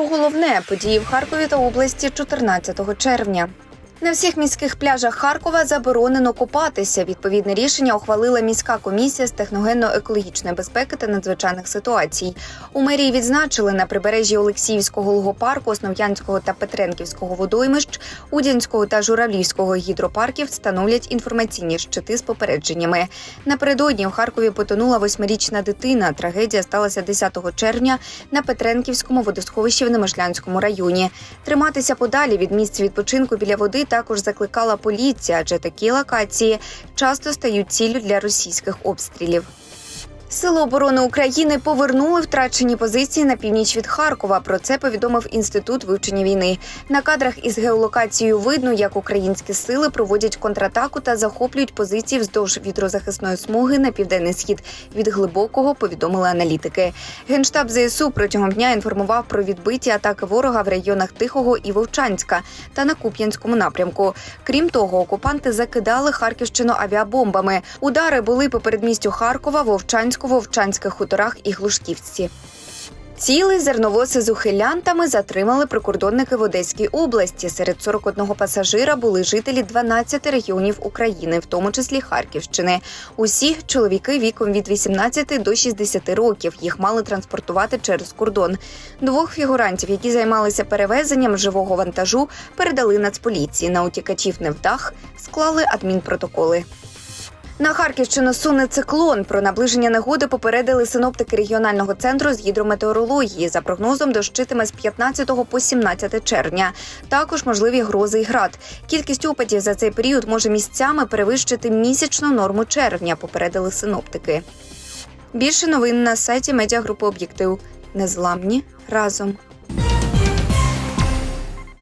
Про головне події в Харкові та області 14 червня. На всіх міських пляжах Харкова заборонено купатися. Відповідне рішення ухвалила міська комісія з техногенно-екологічної безпеки та надзвичайних ситуацій. У мерії відзначили на прибережжі Олексіївського лугопарку, Основ'янського та Петренківського водоймищ, Удянського та Журавлівського гідропарків встановлять інформаційні щити з попередженнями. Напередодні в Харкові потонула восьмирічна дитина. Трагедія сталася 10 червня на Петренківському водосховищі в Немишлянському районі. Триматися подалі від місць відпочинку біля води також закликала поліція, адже такі локації часто стають ціллю для російських обстрілів. Сили оборони України повернули втрачені позиції на північ від Харкова. Про це повідомив інститут вивчення війни. На кадрах із геолокацією видно, як українські сили проводять контратаку та захоплюють позиції вздовж вітрозахисної смуги на південний схід від глибокого. Повідомили аналітики. Генштаб ЗСУ протягом дня інформував про відбиті атаки ворога в районах Тихого і Вовчанська та на Куп'янському напрямку. Крім того, окупанти закидали Харківщину авіабомбами. Удари були по передмістю Харкова, Вовчанську, Вовчанських хуторах і Глушківці. Цілий зерновози з ухилянтами затримали прикордонники в Одеській області. Серед 41 пасажира були жителі 12 регіонів України, в тому числі Харківщини. Усі чоловіки віком від 18 до 60 років. Їх мали транспортувати через кордон. Двох фігурантів, які займалися перевезенням живого вантажу, передали Нацполіції. На утікачів невдах склали адмінпротоколи. На Харківщину суне циклон. Про наближення негоди попередили синоптики регіонального центру з гідрометеорології. За прогнозом дощитиме з 15 по 17 червня. Також можливі грози і град. Кількість опадів за цей період може місцями перевищити місячну норму червня. Попередили синоптики. Більше новин на сайті медіагрупи Об'єктив. Незламні разом.